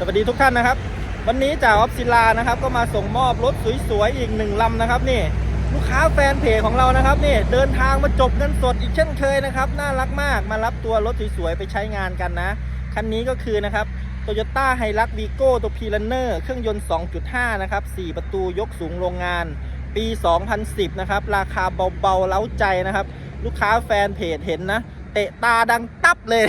สวัสดีทุกท่านนะครับ วันนี้จ่าออฟศิลานะครับ ก็มาส่งมอบรถสวยๆอีกหนึ่งลำนะครับนี่ลูกค้าแฟนเพจของเรานะครับนี่เดินทางมาจบเงินสดอีกเช่นเคยนะครับน่ารักมากมารับตัวรถสวยๆไปใช้งานกันนะคันนี้ก็คือนะครับ Toyota h i l u x v i g o ตัว p r u n n e r เครื่องยนต์ 2.5 นะครับ 4 ประตูยกสูงโรงงาน ปี 2010 นะครับ ราคาเบาๆ เล้าใจนะครับ ลูกค้าแฟนเพจเห็นนะ เตะตาดังตับเลย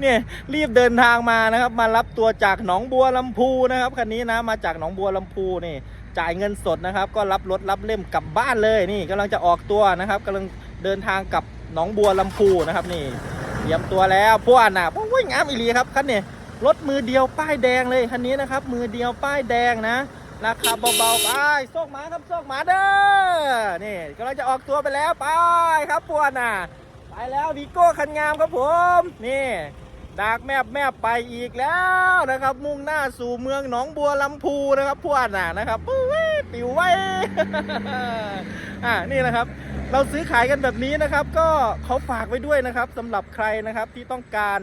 เนี่ยรีบเดินทางมานะครับ มารับตัวจากหนองบัวลำพูนะครับคันนี้นะมาจากหนองบัวลำพูนี่ จ่ายเงินสดนะครับ ก็รับรถรับเล่มกลับบ้านเลยนี่กำลังจะออกตัวนะครับกำลังเดินทางกับหนองบัวลำพูนะครับนี่เตรียมตัวแล้วพวกน่ะโอ้ยงามอีหลีครับคันนี้รถมือเดียวป้ายแดงเลยคันนี้นะครับ มือเดียวป้ายแดงนะราคาเบาๆไปโซกหมาครับโซกหมาเด้อนี่กำลังจะออกตัวไปแล้วไปครับพวกน่ะ แล้ววีโก้คันงามครับผม นี่ดากแมบแมบไปอีกแล้วนะครับ มุ่งหน้าสู่เมืองหนองบัวลำพูนะครับพวกน่ะนะครับปุ้ยปิวไว้อ่านี่นะครับ เราซื้อขายกันแบบนี้นะครับ ก็เขาฝากไว้ด้วยนะครับสำหรับใครนะครับที่ต้องการ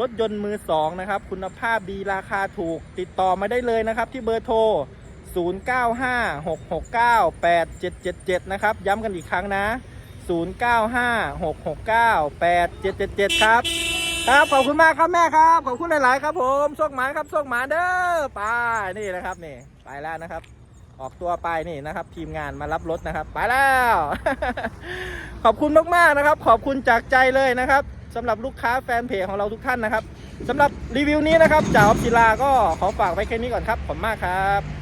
รถยนต์มือสองนะครับ คุณภาพดีราคาถูกติดต่อมาได้เลยนะครับ ที่เบอร์โทร 0956698777 นะครับ ย้ำกันอีกครั้งนะ 0956698777 ครับ ครับขอบคุณมากครับแม่ครับ ขอบคุณหลาย ๆ ครับผมโชคหมานครับโชคหมานเด้อไปนี่นะครับนี่ไปแล้วนะครับ ออกตัวไปนี่นะครับ ทีมงานมารับรถนะครับ ไปแล้ว ขอบคุณมาก ๆ นะครับ ขอบคุณจากใจเลยนะครับสำหรับลูกค้าแฟนเพจของเราทุกท่านนะครับสำหรับรีวิวนี้นะครับจากออฟศิลาก็ขอฝากไว้แค่นี้ก่อนครับ ขอบมากครับ